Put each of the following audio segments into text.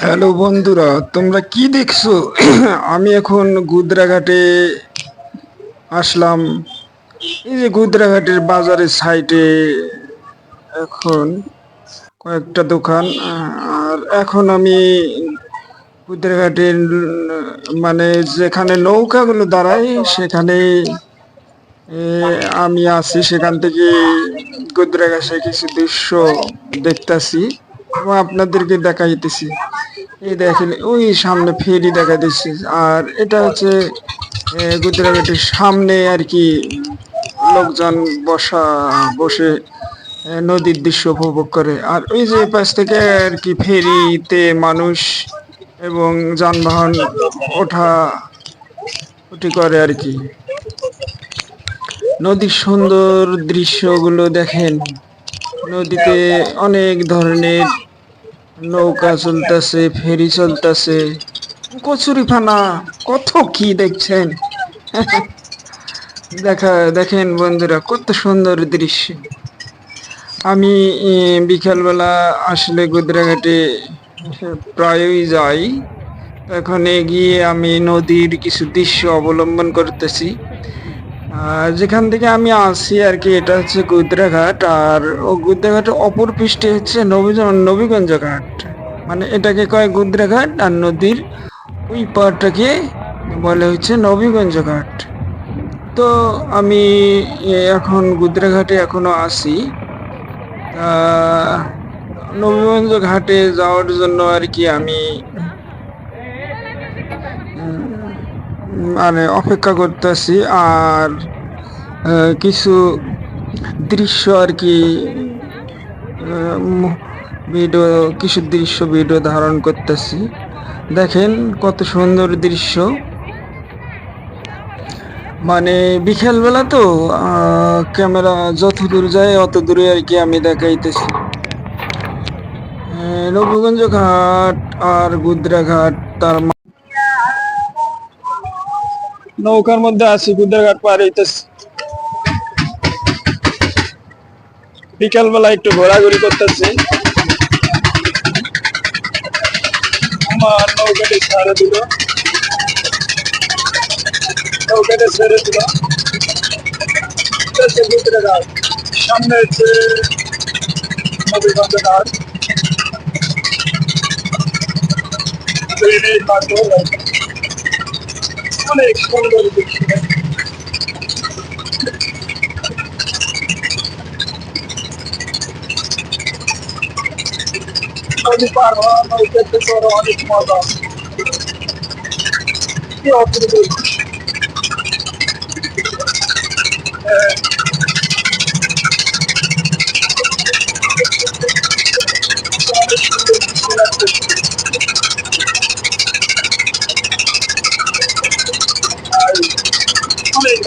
Hello বন্ধুরা, তোমরা কি দেখছ? আমি এখন গুদ্রাঘাটে আসলাম। এই যে গুদ্রাঘাটের বাজারের সাইটে এখন কয়েকটা দোকান, আর এখন আমি গুদ্রাঘাটের মানে যেখানে নৌকাগুলো দাঁড়ায়, সেখানে আমি আছি। সেখান থেকে গুদ্রাঘাটে কিছু দৃশ্য দেখতাছি, এবং আপনাদেরকে দেখাইতেছি। এই দেখেন ওই সামনে ফেরি দেখা দিচ্ছে। আর এটা হচ্ছে এ, গুদ্রাঘাটের সামনে আর কি লোকজন বসা বসে নদীর দৃশ্য উপভোগ করে। আর ওই যে পাশ থেকে আর কি ফেরিতে মানুষ এবং যানবাহন ওঠা উঠি করে আর কি। নদীর সুন্দর দৃশ্যগুলো দেখেন। নদীতে অনেক ধরনের নৌকা চলতেছে, ফেরি চলতেছে। কচুরি ফানা, কত কি দেখছেন? দেখা, দেখেন বন্ধুরা, কত সুন্দর দৃশ্য। আমি বিকালবেলা আসলে গুদ্রাঘাটে প্রায়ই যাই। এখানে গিয়ে আমি নদীর কিছু দৃশ্য অবলম্বন করতেছি। যেখান থেকে আমি আসি আর কি, এটা হচ্ছে গুদ্রাঘাট। আর ও গুদ্রাঘাটের অপর পৃষ্ঠে হচ্ছে নবীগঞ্জ ঘাট। মানে এটাকে কয় গুদ্রাঘাট আর নদীর ওই পাড়টাকে বলে হচ্ছে নবীগঞ্জ ঘাট। তো আমি এখন গুদ্রাঘাটে এখনও আসি। নবীগঞ্জ ঘাটে যাওয়ার জন্য আর কি আমি মানে অপেক্ষা করতেছি আর কিছু দৃশ্য আর কি ভিডিও, কিছু দৃশ্য ভিডিও ধারণ করতেছি। দেখেন কত সুন্দর দৃশ্য। মানে বিকেলবেলা তো ক্যামেরা যত দূর যায় অত দূরে আর কি আমি দেখাইতেছি। নবীগঞ্জ ঘাট আর গুদ্রা ঘাট, তার নৌকার মধ্যে আছি গুদ্রাঘাট পার হইতেছি। বিকাল বেলা একটু ঘোরাঘুরি করতেছি। আমার নৌকাটি ছেড়ে দিল। নৌকাটি ছেড়ে দিল। হচ্ছে সামনে হচ্ছে অনেক সুন্দর দৃশ্য নদী পার হওয়া নৌকাতে করে অনেক মজা কি অপূর্ব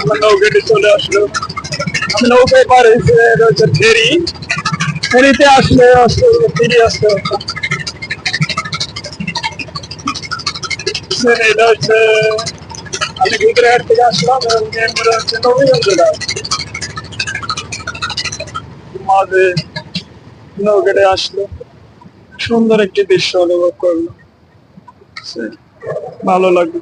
আমার নৌকাটি চলে আসলো। আমি নৌকায় পার হয়েছে হচ্ছে ফেরি। ফেরিতে আসলে আসতে ফেরি আসতে এটা হচ্ছে, আমি গুজরাট থেকে আসলাম আসলো। সুন্দর একটি দৃশ্য অনুভব করল ভালো লাগল।